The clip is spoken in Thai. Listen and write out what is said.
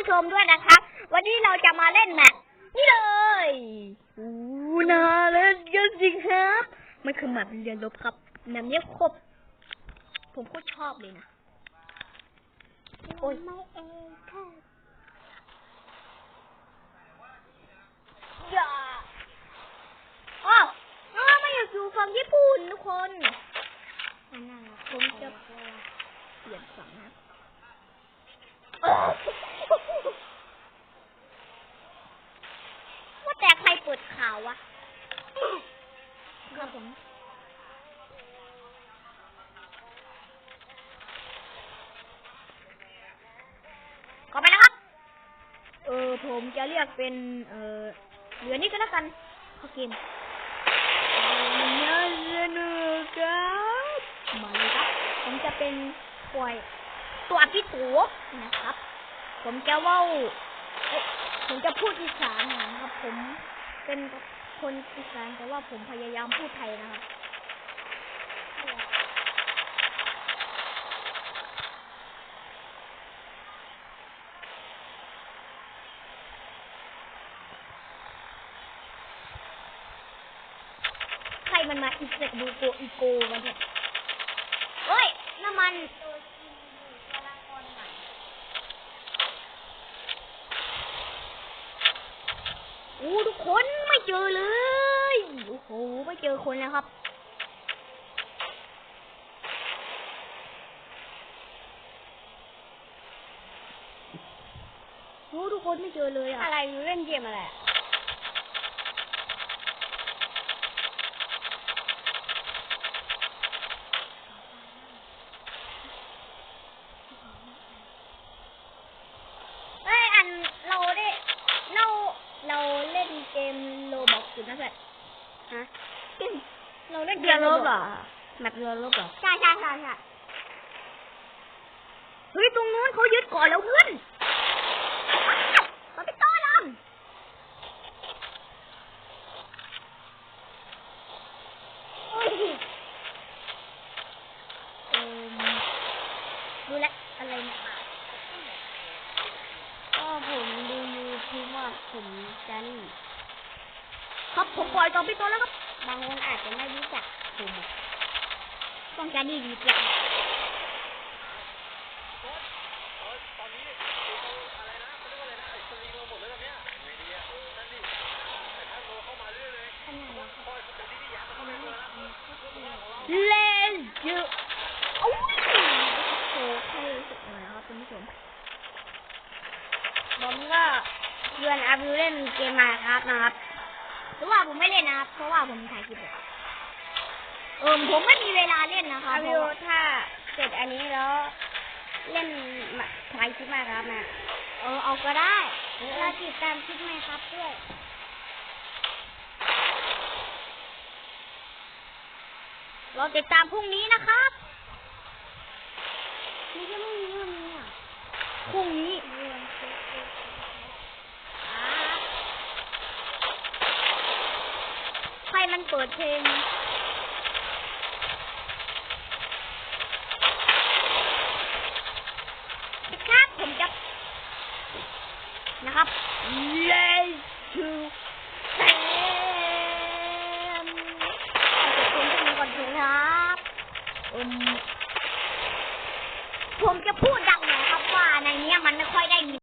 ผู้ชมด้วยนะครับ วันนี้เราจะมาเล่นแมปนี่เลยอู้นาเล่นกันจริงครับ มันคือแมปเรียนลบครับแมปเนี้ยโคตรผมโคตรชอบเลยนะ โอ้ยไม่เองค่ะอย่าอ้าวน้องมาอยู่ฝั่งญี่ปุ่นทุกคนอันนั้นแหละผมจะเปลี่ยนฝั่งนะว่าแต่ใครเปิดข่าววะครับ ผมขอไปนะครับ เออผมจะเรียกเป็น เออเหลือนี่ก็แล้วกันเข้าเกมน่าสนุกครับมาเลยครับ ผมจะเป็นป่วยตัวพี่ตัวนะครับ ผมจะว่าผมจะพูดอีสานนะครับ ผมเป็น คนอีสานแต่ว่าผมพยายามพูดไทยนะครับใครมันมาอีเซกบูโกอีโกวะเนี่ยเฮ้ยน้ำมัน อู้ทุกคนไม่เจอเลย โอ้โห ไม่เจอคนแล้วครับ โอ้ทุกคนไม่เจอเลยอะอะไรเล่นเกมอะไรอะเอ้ยอันเราได้เราเรา เล่นเกมโลบอกอยู่นะเพื่อนฮะเราเล่นเกเรือมรโลบเหรบออกแมปเรือรบเหรอใช่ใช่ใช่ใช่เฮ้ยตรงนู้นเขายึดก่อนแล้วเพื่อนเราไปต้อนรำโอ้ยเอิ่มดูแลวอะไรเนี่ยก็ผมดูยูทูบว่าผมจะนี่ ครับผมปล่อยต่อไปตัวแล้วครับบางคนอาจจะไม่รู้จักผมต้องการดีดีจังขนาดเราเล่นเยอะโอ้ยโอ้ใครรู้สึกหน่อยนะครับคุณผู้ชมผมก็เพื่อนอาวิวเล่นเกมมาครับนะครับ หรือว่าผมไม่เล่นนะครับเพราะว่าผมถ่ายคลิปเลยเออผมไม่มีเวลาเล่นนะคะอาเพวิราะวว่าถ้าเสร็จอันนี้แล้ว เล่นมาทายคลิปมาครับนะเออเอาก็ได้เราติดตามคลิปไหมครับด้วยเราติดตามพรุ่งนี้นะครับนี่ก็ไม่มีวันนี้อะพรุ่งนี้ เรียนเช็คเช็ค ใครมันเปิดเพลงครับผมจะนะครับ Let's to Sam ขอบคุณทุกคนก่อนเถอะครับอืมผมจะพูดดังหน่อยครับว่าในเนี้ยมันไม่ค่อยได้ยิน